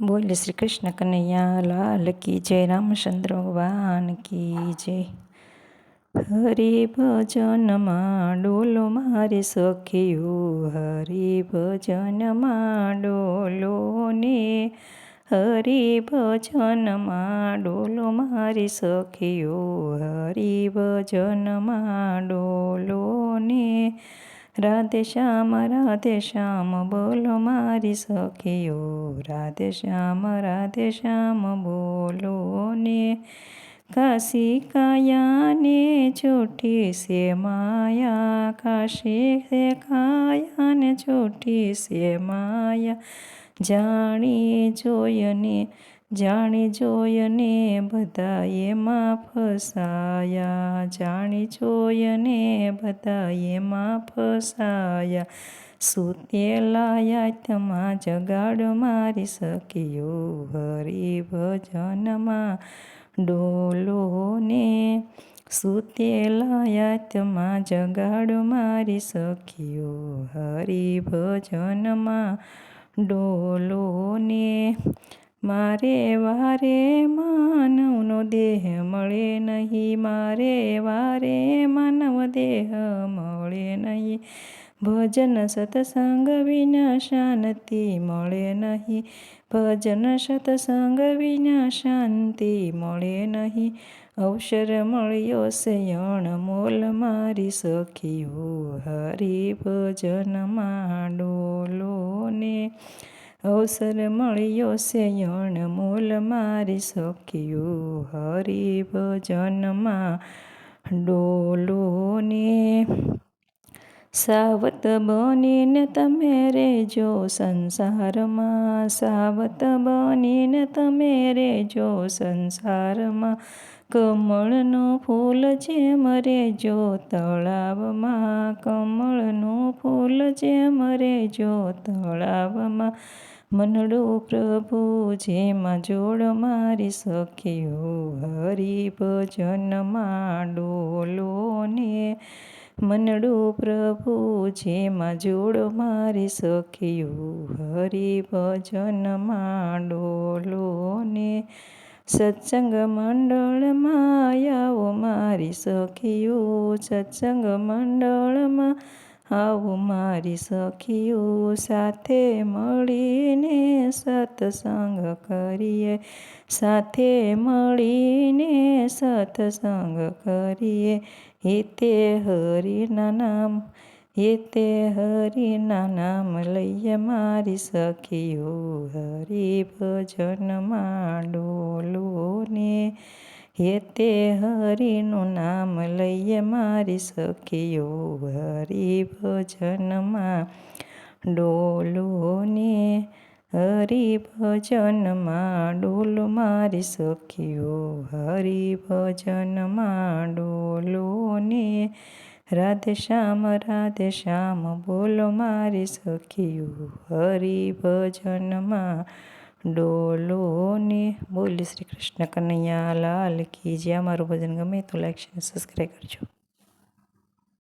બોલ, શ્રી કૃષ્ણ કનૈયા, લાલ કી જય રામચંદ્ર ભગવાન કી જય. હરે ભજનમાં ડોલો મારી સખીઓ, હરિ ભજનમાં ડોલો ને હરિ ભજનમાં ડોલો મારી સખીઓ, હરિ ભજનમાં ડોલો ને રાધે શ્યામ રાધે શ્યામ, બોલો મારી સખીઓ. રાધે શ્યામ રાધે શ્યામ, બોલો ને. કાશી કાયાને છોટી સે માયા. કાશી સે કાયાને છોટી સે માયા. જાણી જોયને જાણી જોયને બધા એમાં ફસાયા જાણી જોયને બધા એમાં ફસાયા સુતેલા તમા જગાડ મારી શક્યું? હરિ ભજનમાં ડોલો ને સુતેલા યાતમાં જગાડ મારી શક્યું? હરિ ભજનમાં ડોલો ને મારે વારે માનવનો દેહ મળે નહીં. મારે વારે માનવ દેહ મળે નહીં. ભજન સત્સંગ વિના શાંતિ મળે નહીં. ભજન સત્સંગ વિના શાંતિ મળે નહીં. અવસર મળ્યો શયણ મોલ મારી સખીઓ હરિ ભજનમાં ડોલો ને અવસર મળ્યો છે યણ મૂલ મારી શક્યું હરિભજનમાં ડોલોને. સાવત બનીને તમે રેજો સંસારમાં, સાવત બનીને તમે રેજો સંસારમાં. કમળનું ફૂલ જેમ રેજો તળાવમાં, કમળનું ફૂલ જેમ રેજો તળાવમાં. મનડું પ્રભુ, જેમાં જોડ મારી સખ્યો હરિભજન ડોલો ને. મનડો પ્રભુ, જેમાં જોડ મારી સખ્યો હરિ ભજન ડોલો ને. સત્સંગ મંડળમાં આવો મારી સખીઓ, સત્સંગ મંડળમાં આવો મારી સખીઓ સાથે મળીને સત્સંગ કરીએ. સાથે મળીને સત્સંગ કરીએ. હિતે હરિના નામ, હિતે હરિના નામ લઈએ મારી સખીઓ હરિ ભજનમાં ડોલો તે હરિનું નામ લઈએ મારી સખીઓ હરિ ભજનમાં ડોલોને હરિ ભજનમાં ડોલ મારી સખીઓ હરી ભજનમાં ડોલોને રાધે શ્યામ રાધે શ્યામ બોલો મારી સખીઓ હરિ ભજનમાં ડોલો ને બોલી શ્રી કૃષ્ણ કનૈયા લાલ કી જે અમારું ભજન ગમે તો લાઈક શેર સબસ્ક્રાઈબ કરજો